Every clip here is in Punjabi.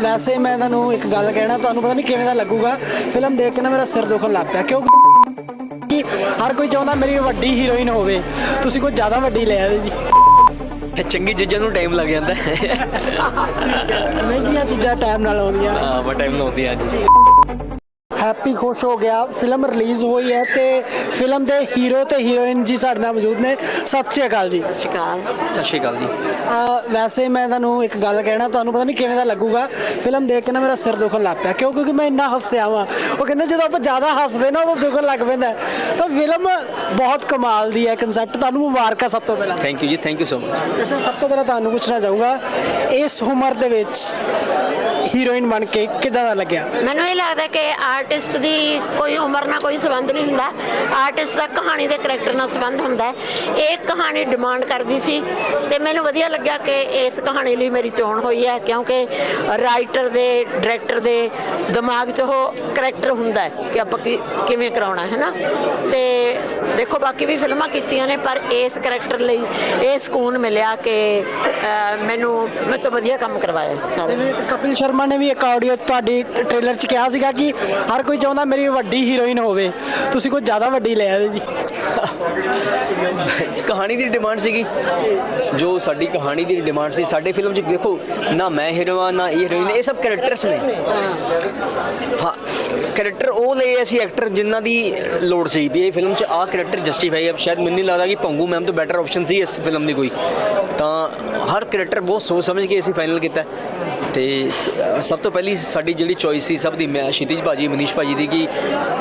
ਵੈਸੇ ਮੈਂ ਤੁਹਾਨੂੰ ਇੱਕ ਗੱਲ ਕਹਿਣਾ ਤੁਹਾਨੂੰ ਪਤਾ ਨਹੀਂ ਕਿਵੇਂ ਦਾ ਲੱਗੂਗਾ। ਫਿਲਮ ਦੇਖ ਕੇ ਨਾ ਮੇਰਾ ਸਿਰ ਦੁਖਣ ਲੱਗ ਪਿਆ ਕਿਉਂਕਿ ਹਰ ਕੋਈ ਚਾਹੁੰਦਾ ਮੇਰੀ ਵੱਡੀ ਹੀਰੋਇਨ ਹੋਵੇ। ਤੁਸੀਂ ਕੋਈ ਜ਼ਿਆਦਾ ਵੱਡੀ ਲੈ ਆਦੇ ਜੀ। ਚੰਗੀ ਚੀਜ਼ਾਂ ਨੂੰ ਟਾਈਮ ਲੱਗ ਜਾਂਦਾ। ਹੈ ਮਹਿੰਗੀਆਂ ਚੀਜ਼ਾਂ ਟਾਈਮ ਨਾਲ ਆਉਂਦੀਆਂ। ਹਾਂ ਬਟ ਟਾਈਮ ਲਾਉਂਦੀ ਆ ਜੀ ਹੈਪੀ ਖੁਸ਼ ਹੋ ਗਿਆ। ਫਿਲਮ ਰਿਲੀਜ਼ ਹੋਈ ਹੈ ਤੇ ਫਿਲਮ ਦੇ ਹੀਰੋ ਤੇ ਹੀਰੋਇਨ ਜੀ ਸਾਡੇ ਨਾਲ ਮੌਜੂਦ ਨੇ। ਸਤਿ ਸ਼੍ਰੀ ਅਕਾਲ ਜੀ। ਸ਼ਿਕਾਰ ਸਤਿ ਸ਼੍ਰੀ ਅਕਾਲ ਜੀ। ਵੈਸੇ ਮੈਂ ਤੁਹਾਨੂੰ ਇੱਕ ਗੱਲ ਕਹਿਣਾ ਤੁਹਾਨੂੰ ਪਤਾ ਨਹੀਂ ਕਿਵੇਂ ਦਾ ਲੱਗੂਗਾ। ਫਿਲਮ ਦੇਖ ਕੇ ਨਾ ਮੇਰਾ ਸਿਰ ਦੁਖਣ ਲੱਗ ਪਿਆ ਕਿਉਂ? ਕਿਉਂਕਿ ਮੈਂ ਇੰਨਾ ਹੱਸਿਆ ਵਾਂ। ਉਹ ਕਹਿੰਦੇ ਜਦੋਂ ਆਪਾਂ ਜ਼ਿਆਦਾ ਹੱਸਦੇ ਨਾ ਉਦੋਂ ਦੁਖਣ ਲੱਗ ਪੈਂਦਾ। ਤਾਂ ਫਿਲਮ ਬਹੁਤ ਕਮਾਲ ਦੀ ਹੈ ਕਨਸੈਪਟ ਤੁਹਾਨੂੰ ਮੁਬਾਰਕਾਂ ਸਭ ਤੋਂ ਪਹਿਲਾਂ। ਥੈਂਕ ਯੂ ਜੀ ਥੈਂਕ ਯੂ ਸੋ ਮਚ ਵੈਸੇ ਸਭ ਤੋਂ ਪਹਿਲਾਂ ਤੁਹਾਨੂੰ ਪੁੱਛਣਾ ਚਾਹੂੰਗਾ ਇਸ ਉਮਰ ਦੇ ਵਿੱਚ ਹੀਰੋਇਨ ਬਣ ਕੇ ਕਿਦਾਂ ਦਾ ਲੱਗਿਆ? ਮੈਨੂੰ ਇਹ ਲੱਗਦਾ ਕਿ ਆਰਟਿਸਟ ਦੀ ਕੋਈ ਉਮਰ ਨਾਲ ਕੋਈ ਸੰਬੰਧ ਨਹੀਂ ਹੁੰਦਾ। ਆਰਟਿਸਟ ਦਾ ਕਹਾਣੀ ਦੇ ਕਰੈਕਟਰ ਨਾਲ ਸੰਬੰਧ ਹੁੰਦਾ ਇਹ ਕਹਾਣੀ ਡਿਮਾਂਡ ਕਰਦੀ ਸੀ ਤੇ ਮੈਨੂੰ ਵਧੀਆ ਲੱਗਿਆ ਕਿ ਇਸ ਕਹਾਣੀ ਲਈ ਮੇਰੀ ਚੋਣ ਹੋਈ ਹੈ, ਕਿਉਂਕਿ ਰਾਈਟਰ ਦੇ, ਡਾਇਰੈਕਟਰ ਦੇ ਦਿਮਾਗ 'ਚ ਉਹ ਕਰੈਕਟਰ ਹੁੰਦਾ ਹੈ ਕਿ ਆਪਾਂ ਕੀ- ਕਿਵੇਂ ਕਰਾਉਣਾ ਹੈ ਨਾ। ਤੇ ਦੇਖੋ, ਬਾਕੀ ਵੀ ਫਿਲਮਾਂ ਕੀਤੀਆਂ ਨੇ, ਪਰ ਇਸ ਕਰੈਕਟਰ ਲਈ ਇਹ ਸਕੂਨ ਮਿਲਿਆ ਕਿ ਮੈਨੂੰ ਮੈਂ ਤੋਂ ਵਧੀਆ ਕੰਮ ਕਰਵਾਇਆ ਸਾਰੇ ਕਪਿਲ ਸ਼ਰਮਾ ਨੇ ਵੀ ਇੱਕ ਆਡੀਓ ਤੁਹਾਡੀ ਟ੍ਰੇਲਰ 'ਚ ਕਿਹਾ ਸੀਗਾ ਕਿ ਹਰ ਕੋਈ ਚਾਹੁੰਦਾ ਮੇਰੀ ਵੱਡੀ ਹੀਰੋਇਨ ਹੋਵੇ। ਤੁਸੀਂ ਕੁਝ ਜ਼ਿਆਦਾ ਵੱਡੀ ਲੈ ਆਦੇ ਜੀ। ਕਹਾਣੀ ਦੀ ਡਿਮਾਂਡ ਸੀਗੀ। ਜੋ ਸਾਡੀ ਕਹਾਣੀ ਦੀ ਡਿਮਾਂਡ ਸੀ, ਸਾਡੇ ਫਿਲਮ 'ਚ ਦੇਖੋ, ਨਾ ਮੈਂ ਹੀਰੋ ਆ ਨਾ ਇਹ ਹੀਰੋਇਨ ਇਹ ਸਭ ਕੈਰੈਕਟਰਸ ਨੇ। ਹਾਂ ਕੈਰੈਕਟਰ ਉਹ ਲਏ ਅਸੀਂ ਐਕਟਰ ਜਿਨ੍ਹਾਂ ਦੀ ਲੋੜ ਸੀ ਵੀ ਇਹ ਫਿਲਮ 'ਚ ਆਹ ਕੈਰੈਕਟਰ ਜਸਟੀਫਾਈ ਹੈ। ਸ਼ਾਇਦ ਮੈਨੂੰ ਨਹੀਂ ਲੱਗਦਾ ਕਿ ਪੰਗੂ ਮੈਮ ਤੋਂ ਬੈਟਰ ਆਪਸ਼ਨ ਸੀ ਇਸ ਫਿਲਮ ਦੀ ਕੋਈ। ਤਾਂ ਹਰ ਕੈਰੈਕਟਰ ਬਹੁਤ ਸੋਚ ਸਮਝ ਕੇ ਅਸੀਂ ਫਾਈਨਲ ਕੀਤਾ। ਤੇ ਸਭ ਤੋਂ ਪਹਿਲੀ ਸਾਡੀ ਜਿਹੜੀ ਚੋਇਸ ਸੀ ਸਭ ਦੀ ਮੈਂ ਸ਼ਿਤਿਜ ਭਾਜੀ ਮਨੀਸ਼ ਭਾਜੀ ਦੀ ਕਿ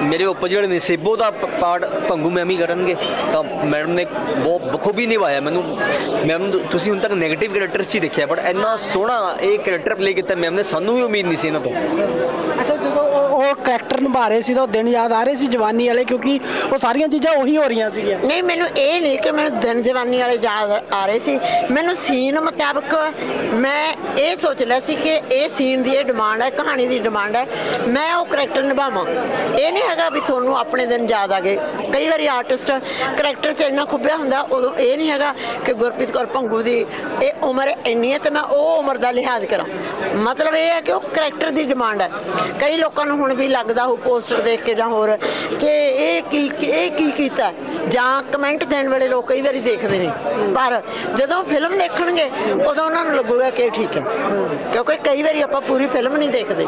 ਮੇਰੇ ਉੱਪਰ ਜਿਹੜੇ ਨੇ ਸੇਬੋ ਦਾ ਪਾਰਟ ਭੰਗੂ ਮੈਮ ਹੀ ਕਰਨਗੇ। ਤਾਂ ਮੈਡਮ ਨੇ ਬਹੁਤ ਬਖੂਬੀ ਨਿਭਾਇਆ ਮੈਨੂੰ। ਮੈਮ ਤੁਸੀਂ ਹੁਣ ਤੱਕ 네ਗੇਟਿਵ ਕੈਰੈਕਟਰ ਸੀ ਦੇਖਿਆ ਬਟ ਇੰਨਾ ਸੋਹਣਾ ਇਹ ਕੈਰੈਕਟਰ ਪਲੇ ਕੀਤਾ ਮੈਮ ਨੇ ਸਾਨੂੰ ਵੀ ਉਮੀਦ ਨਹੀਂ ਸੀ ਇਹਨਾਂ ਤੋਂ। ਅੱਛਾ ਜਦੋਂ ਉਹ ਉਹ ਕਰੈਕਟਰ ਨਿਭਾ ਰਹੇ ਸੀ ਤਾਂ ਉਹ ਦਿਨ ਯਾਦ ਆ ਰਹੇ ਸੀ ਜਵਾਨੀ ਵਾਲੇ ਕਿਉਂਕਿ ਉਹ ਸਾਰੀਆਂ ਚੀਜ਼ਾਂ ਉਹੀ ਹੋ ਰਹੀਆਂ ਸੀਗੀਆਂ? ਨਹੀਂ ਮੈਨੂੰ ਇਹ ਨਹੀਂ ਕਿ ਮੈਨੂੰ ਦਿਨ ਜਵਾਨੀ ਵਾਲੇ ਯਾਦ ਆ ਰਹੇ ਸੀ। ਮੈਨੂੰ ਸੀਨ ਮੁਤਾਬਕ ਮੈਂ ਇਹ ਸੋਚ ਲਿਆ ਸੀ ਕਿ ਕਿ ਇਹ ਸੀਨ ਦੀ ਇਹ ਡਿਮਾਂਡ ਹੈ, ਕਹਾਣੀ ਦੀ ਡਿਮਾਂਡ ਹੈ, ਮੈਂ ਉਹ ਕਰੈਕਟਰ ਨਿਭਾਵਾਂ। ਇਹ ਨਹੀਂ ਹੈਗਾ ਵੀ ਤੁਹਾਨੂੰ ਆਪਣੇ ਦਿਨ ਯਾਦ ਆ ਗਏ। ਕਈ ਵਾਰੀ ਆਰਟਿਸਟ ਕਰੈਕਟਰ 'ਚ ਇੰਨਾ ਖੁੱਬਿਆ ਹੁੰਦਾ, ਉਦੋਂ ਇਹ ਨਹੀਂ ਹੈਗਾ ਕਿ ਗੁਰਪ੍ਰੀਤ ਕੌਰ ਭੰਗੂ ਦੀ ਇਹ ਉਮਰ ਇੰਨੀ ਹੈ ਤੇ ਮੈਂ ਉਹ ਉਮਰ ਦਾ ਲਿਹਾਜ਼ ਕਰਾਂ। ਮਤਲਬ ਇਹ ਹੈ ਕਿ ਉਹ ਕਰੈਕਟਰ ਦੀ ਡਿਮਾਂਡ ਹੈ। ਕਈ ਲੋਕਾਂ ਨੂੰ ਹੁਣ ਵੀ ਲੱਗਦਾ ਉਹ ਪੋਸਟਰ ਦੇਖ ਕੇ ਜਾਂ ਹੋਰ, ਕਿ ਇਹ ਕੀ ਇਹ ਕੀ ਕੀਤਾ ਜਾਂ ਕਮੈਂਟ ਦੇਣ ਵਾਲੇ ਲੋਕ ਕਈ ਵਾਰੀ ਦੇਖਦੇ ਨੇ। ਪਰ ਜਦੋਂ ਫਿਲਮ ਦੇਖਣਗੇ, ਉਦੋਂ ਉਹਨਾਂ ਨੂੰ ਲੱਗੂਗਾ ਕਿ ਇਹ ਠੀਕ ਹੈ। ਕਿਉਂਕਿ ਕਈ ਵਾਰੀ ਆਪਾਂ ਪੂਰੀ ਫਿਲਮ ਨਹੀਂ ਦੇਖਦੇ।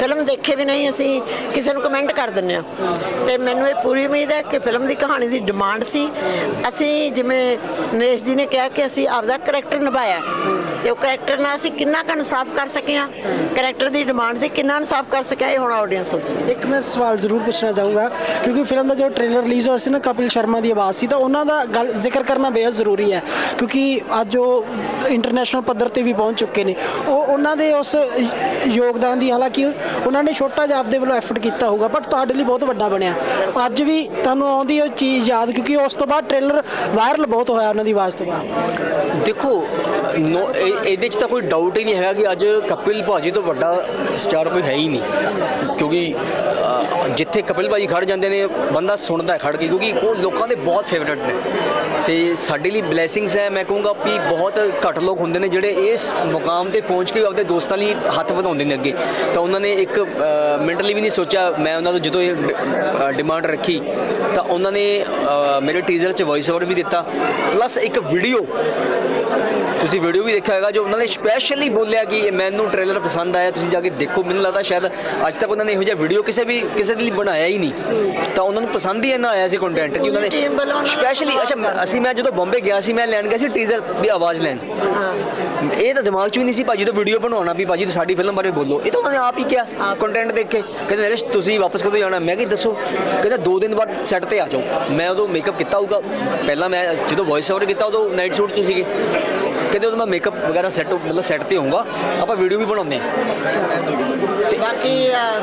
ਫਿਲਮ ਦੇਖੇ ਵੀ ਨਹੀਂ ਅਸੀਂ ਕਿਸੇ ਨੂੰ ਕਮੈਂਟ ਕਰ ਦਿੰਦੇ ਆ ਤੇ ਮੈਨੂੰ ਇਹ ਪੂਰੀ ਉਮੀਦ ਹੈ ਕਿ ਫਿਲਮ ਦੀ ਕਹਾਣੀ ਦੀ ਡਿਮਾਂਡ ਸੀ। ਅਸੀਂ ਜਿਵੇਂ ਨਰੇਸ਼ ਜੀ ਨੇ ਕਿਹਾ ਕਿ ਅਸੀਂ ਆਪਦਾ ਕਰੈਕਟਰ ਨਿਭਾਇਆ। ਤੇ ਉਹ ਕਰੈਕਟਰ ਨਾਲ ਅਸੀਂ ਕਿੰਨਾ ਕੁ ਇਨਸਾਫ ਕਰ ਸਕੇ ਆ ਕਰੈਕਟਰ ਦੀ ਡਿਮਾਂਡ ਸੀ ਕਿੰਨਾ ਇਨਸਾਫ ਕਰ ਸਕਿਆ ਇਹ ਹੁਣ ਆਡੀਅנס ਦੱਸੇ। ਇੱਕ ਮੈਂ ਸਵਾਲ ਜ਼ਰੂਰ ਪੁੱਛਣਾ ਚਾਹੂੰਗਾ, ਕਿਉਂਕਿ ਫਿਲਮ ਦਾ ਜੋ ਟ੍ਰੇਲਰ ਰਿਲੀਜ਼ ਹੋਇਆ ਸੀ ਨਾ ਕਪਿਲ ਸ਼ਰਮਾ ਦੀ ਆਵਾਜ਼ ਸੀ ਤਾਂ ਉਹਨਾਂ ਦਾ ਗੱਲ ਜ਼ਿਕਰ ਕਰਨਾ ਬੇਹੱਦ ਜ਼ਰੂਰੀ ਹੈ, ਕਿਉਂਕਿ ਅੱਜ ਉਹ ਇੰਟਰਨੈਸ਼ਨਲ ਪੱਧਰ ਤੇ ਵੀ ਪਹੁੰਚ ਚੁੱਕੇ ਨੇ। ਉਹ ਉਹਨਾਂ ਦੇ ਉਸ ਯੋਗਦਾਨ ਦੀ, ਹਾਲਾਂਕਿ ਉਹਨਾਂ ਨੇ ਛੋਟਾ ਜਿਹਾ ਆਪਦੇ ਵੱਲੋਂ ਐਫਰਟ ਕੀਤਾ ਹੋਊਗਾ ਬਟ ਤੁਹਾਡੇ ਲਈ ਬਹੁਤ ਵੱਡਾ ਬਣਿਆ। ਅੱਜ ਵੀ ਤੁਹਾਨੂੰ ਆਉਂਦੀ ਉਹ ਚੀਜ਼ ਯਾਦ, ਕਿਉਂਕਿ ਉਸ ਤੋਂ ਬਾਅਦ ਟ੍ਰੇਲਰ ਵਾਇਰਲ ਬਹੁਤ ਹੋਇਆ ਉਹਨਾਂ ਦੀ ਆਵਾਜ਼ ਤੋਂ ਬਾਅਦ। ਦੇਖੋ ਨੋ ਇਹ- ਇਹਦੇ 'ਚ ਤਾਂ ਕੋਈ ਡਾਊਟ ਹੀ ਨਹੀਂ ਹੈਗਾ ਕਿ ਅੱਜ ਕਪਿਲ ਭਾਜੀ ਤੋਂ ਵੱਡਾ ਸਟਾਰ ਕੋਈ ਹੈ ਹੀ ਨਹੀਂ। ਕਿਉਂਕਿ ਅ, ਜਿੱਥੇ ਕਪਿਲ ਭਾਜੀ ਖੜ ਜਾਂਦੇ ਨੇ ਬੰਦਾ ਸੁਣਦਾ ਹੈ ਖੜ ਕੇ ਕਿਉਂਕਿ ਉਹ ਲੋਕਾਂ ਦੇ ਬਹੁਤ ਫੇਵਰੇਟ ਨੇ। ਤੇ ਸਾਡੇ ਲਈ ਬਲੇਸਿੰਗਸ ਹੈ ਮੈਂ ਕਹੂੰਗਾ ਵੀ ਬਹੁਤ ਘੱਟ ਲੋਕ ਹੁੰਦੇ ਨੇ ਜਿਹੜੇ ਇਸ ਮੁਕਾਮ ਤੇ ਪਹੁੰਚ ਕੇ ਆਪਣੇ ਦੋਸਤਾਂ ਲਈ ਹੱਥ ਵਧਾਉਂਦੇ ਨੇ ਅੱਗੇ। ਤਾਂ ਉਹਨਾਂ ਨੇ ਇੱਕ ਮਿੰਟ ਲਈ ਵੀ ਨਹੀਂ ਸੋਚਿਆ ਮੈਂ ਉਹਨਾਂ ਤੋਂ ਜਦੋਂ ਇਹ ਡਿਮਾਂਡ ਰੱਖੀ ਤਾਂ ਉਹਨਾਂ ਨੇ ਅ, ਮੇਰੇ ਟੀਜ਼ਰ 'ਚ ਵੌਇਸ ਓਵਰ ਵੀ ਦਿੱਤਾ। ਪਲੱਸ ਇੱਕ ਵੀਡੀਓ ਤੁਸੀਂ ਵੀਡੀਓ ਵੀ ਦੇਖਿਆ ਹੋਵੇਗਾ ਜੋ ਉਹਨਾਂ ਨੇ ਸਪੈਸ਼ਲੀ ਬੋਲਿਆ ਕਿ ਇਹ ਮੈਨੂੰ ਟ੍ਰੇਲਰ ਪਸੰਦ ਆਇਆ ਤੁਸੀਂ ਜਾ ਕੇ ਦੇਖੋ ਮੈਨੂੰ ਲੱਗਦਾ ਸ਼ਾਇਦ ਅੱਜ ਤੱਕ ਉਹਨਾਂ ਨੇ ਇਹੋ ਜਿਹਾ ਵੀਡੀਓ ਕਿਸੇ ਵੀ ਕਿਸੇ ਦੇ ਲਈ ਬਣਾਇਆ ਹੀ ਨਹੀਂ। ਤਾਂ ਉਹਨਾਂ ਨੂੰ ਪਸੰਦ ਹੀ ਇੰਨਾ ਆਇਆ ਸੀ ਕੰਟੈਂਟ ਕਿ ਉਹਨਾਂ ਨੇ ਸਪੈਸ਼ਲੀ ਅੱਛਾ ਅਸੀਂ ਮੈਂ ਜਦੋਂ ਬੰਬੇ ਗਿਆ ਸੀ ਮੈਂ ਲੈਣ ਗਿਆ ਸੀ ਟੀਜ਼ਰ ਦੀ ਆਵਾਜ਼ ਲੈਣ। ਇਹ ਤਾਂ ਦਿਮਾਗ 'ਚ ਵੀ ਨਹੀਂ ਸੀ ਭਾਜੀ ਤੋਂ ਵੀਡੀਓ ਬਣਾਉਣਾ ਵੀ ਭਾਜੀ ਸਾਡੀ ਫਿਲਮ ਬਾਰੇ ਬੋਲੋ। ਇਹ ਤਾਂ ਉਹਨਾਂ ਨੇ ਆਪ ਹੀ ਕਿਹਾ ਕੰਟੈਂਟ ਦੇਖ ਕੇ। ਕਹਿੰਦੇ ਨਰੇਸ਼ ਤੁਸੀਂ ਵਾਪਸ ਕਦੋਂ ਜਾਣਾ? ਮੈਂ ਕਿ ਦੱਸੋ। ਕਹਿੰਦਾ ਦੋ ਦਿਨ ਬਾਅਦ ਸੈੱਟ ਤੇ ਆ ਜਾਓ। ਮੈਂ ਉਦੋਂ ਮੇਕਅਪ ਕੀਤਾ ਹੋਊਗਾ। ਪਹਿਲਾਂ ਮੈਂ ਜਦੋਂ ਵੌਇਸ ਓਵਰ ਕੀਤਾ ਉਦੋਂ ਨਾਈਟ ਸ਼ੂਟ 'ਚ ਸੀਗੇ। ਕਹਿੰਦੇ ਉਦੋਂ ਮੈਂ ਮੇਕਅਪ ਵਗੈਰਾ ਸੈੱਟ ਮਤਲਬ ਸੈੱਟ ਤੇ ਹੋਊਗਾ ਆਪਾਂ ਵੀਡੀਓ ਵੀ ਬਣਾਉਂਦੇ ਹਾਂ। ਬਾਕੀ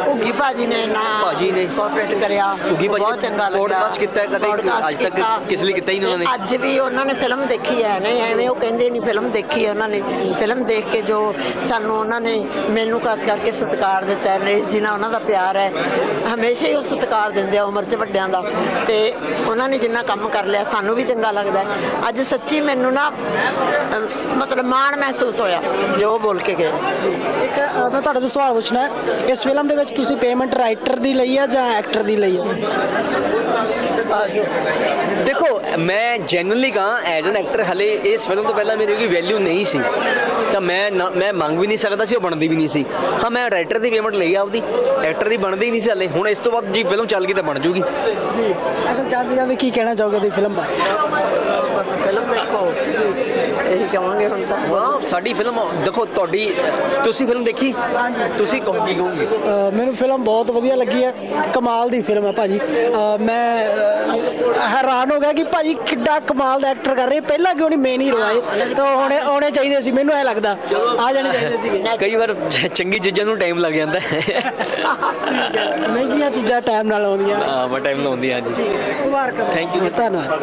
ਘੁੱਗੀ ਭਾਜੀ ਨੇ ਨਾ ਭਾਜੀ ਨੇ ਕੋਆਪਰੇਟ ਕਰਿਆ। ਘੁੱਗੀ ਭਾਜੀ ਬਹੁਤ ਚੰਗਾ ਲੱਗਾ। podcast ਕੀਤਾ ਕਦੇ ਅੱਜ ਤੱਕ। ਕਿਸ ਲਈ ਕੀਤਾ ਹੀ ਨਹੀਂ ਉਹਨਾਂ ਨੇ। ਅੱਜ ਵੀ ਉਹਨਾਂ ਨੇ ਫਿਲਮ ਦੇਖੀ ਹੈ। ਨਹੀਂ ਐਵੇਂ ਉਹ ਕਹਿੰਦੇ ਨਹੀਂ ਫਿਲਮ ਦੇਖੀ ਹੈ ਉਹਨਾਂ ਨੇ। ਫਿਲਮ ਦੇਖ ਕੇ ਜੋ ਸਾਨੂੰ ਉਹਨਾਂ ਨੇ ਮੈਨੂੰ ਖਾਸ ਕਰਕੇ ਸਤਿਕਾਰ ਦਿੱਤਾ ਹੈ। ਨਰੇਸ਼ ਜੀ ਨਾਲ ਉਹਨਾਂ ਦਾ ਪਿਆਰ ਹੈ। ਹਮੇਸ਼ਾ ਹੀ ਉਹ ਸਤਿਕਾਰ ਦਿੰਦੇ ਆ ਉਮਰ 'ਚ ਵੱਡਿਆਂ ਦਾ। ਤੇ ਉਹਨਾਂ ਨੇ ਜਿੰਨਾ ਕੰਮ ਕਰ ਲਿਆ ਸਾਨੂੰ ਵੀ ਚੰਗਾ ਲੱਗਦਾ। ਅੱਜ ਸੱਚੀ ਮੈਨੂੰ ਨਾ ਮਤਲਬ ਮਾਣ ਮਹਿਸੂਸ ਹੋਇਆ ਜੋ ਉਹ ਬੋਲ ਕੇ ਗਏ। ਇੱਕ ਅ, ਮੈਂ ਤੁਹਾਡੇ ਤੋਂ ਸਵਾਲ ਪੁੱਛਣਾ ਹੈ ਇਸ ਫਿਲਮ ਦੇ ਵਿੱਚ ਤੁਸੀਂ ਪੇਮੈਂਟ ਰਾਈਟਰ ਦੀ ਲਈ ਹੈ ਜਾਂ ਐਕਟਰ ਦੀ ਲਈ ਹੈ? ਦੇਖੋ ਮੈਂ ਜੈਨੂਅਲੀ ਕਹਾਂ ਐਜ਼ ਐਨ ਐਕਟਰ ਹਲੇ ਇਸ ਫਿਲਮ ਤੋਂ ਪਹਿਲਾਂ ਮੇਰੀ ਕੋਈ ਵੈਲਿਊ ਨਹੀਂ ਸੀ। ਤਾਂ ਮੈਂ ਨਾ- ਮੈਂ ਮੰਗ ਵੀ ਨਹੀਂ ਸਕਦਾ ਸੀ ਉਹ ਬਣਦੀ ਵੀ ਨਹੀਂ ਸੀ। ਹਾਂ ਮੈਂ ਰਾਈਟਰ ਦੀ ਪੇਮੈਂਟ ਲਈ ਆ ਆਪਦੀ। ਐਕਟਰ ਦੀ ਬਣਦੀ ਹੀ ਨਹੀਂ ਸੀ ਹਲੇ। ਹੁਣ ਇਸ ਤੋਂ ਬਾਅਦ ਜੀ ਫਿਲਮ ਚੱਲ ਗਈ ਤਾਂ ਬਣ ਜੂਗੀ। ਜੀ। ਅੱਛਾ ਜਾਂਦੇ ਜਾਂਦੇ ਕੀ ਕਹਿਣਾ ਚਾਹੋਗੇ ਦੀ ਫਿਲਮ ਬਾਰੇ? ਫਿਲਮ ਦੇਖੋ। ਇਹੀ ਕਹਾਂਗੇ ਹੁਣ ਤਾਂ। ਹਾਂ ਸਾਡੀ ਫਿਲਮ ਦੇਖੋ ਤੁਹਾਡੀ ਤੁਸੀਂ ਫਿਲਮ ਦੇਖੀ? ਹਾਂਜੀ। ਤੁਸੀਂ ਕਹੋ ਕੀ ਕਹੋਗੇ ਮੈਨੂੰ ਫਿਲਮ ਬਹੁਤ ਵਧੀਆ ਲੱਗੀ ਹੈ। ਕਮਾਲ ਦੀ ਫਿਲਮ ਹੈ ਭਾਜੀ। ਮੈਂ ਹੈਰਾਨ ਹੋ ਗਿਆ ਕਿ ਭਾਜੀ ਕਿੱਡਾ ਕਮਾਲ ਦਾ ਐਕਟਰ ਕਰ ਰਹੇ ਪਹਿਲਾਂ ਕਿਉਂ ਨਹੀਂ ਮੇਨ ਹੀਰੋ ਆਏ? ਤਾਂ ਹੋਣੇ ਆਉਣੇ ਚਾਹੀਦੇ ਸੀ। ਮੈਨੂੰ ਐ ਲੱਗਦਾ ਆ ਜਾਣੇ ਚਾਹੀਦੇ ਸੀਗੇ। ਕਈ ਵਾਰ ਚੰਗੀ ਚੀਜ਼ਾਂ ਨੂੰ ਟਾਈਮ ਲੱਗ ਜਾਂਦਾ। ਹੈ ਮਹਿੰਗੀਆਂ ਚੀਜ਼ਾਂ ਟਾਈਮ ਨਾਲ ਆਉਂਦੀਆਂ। ਹਾਂ ਮੈਂ ਟਾਈਮ ਲਾਉਂਦੀ ਹਾਂ। ਜੀ ਮੁਬਾਰਕ। Thank you. ਧੰਨਵਾਦ।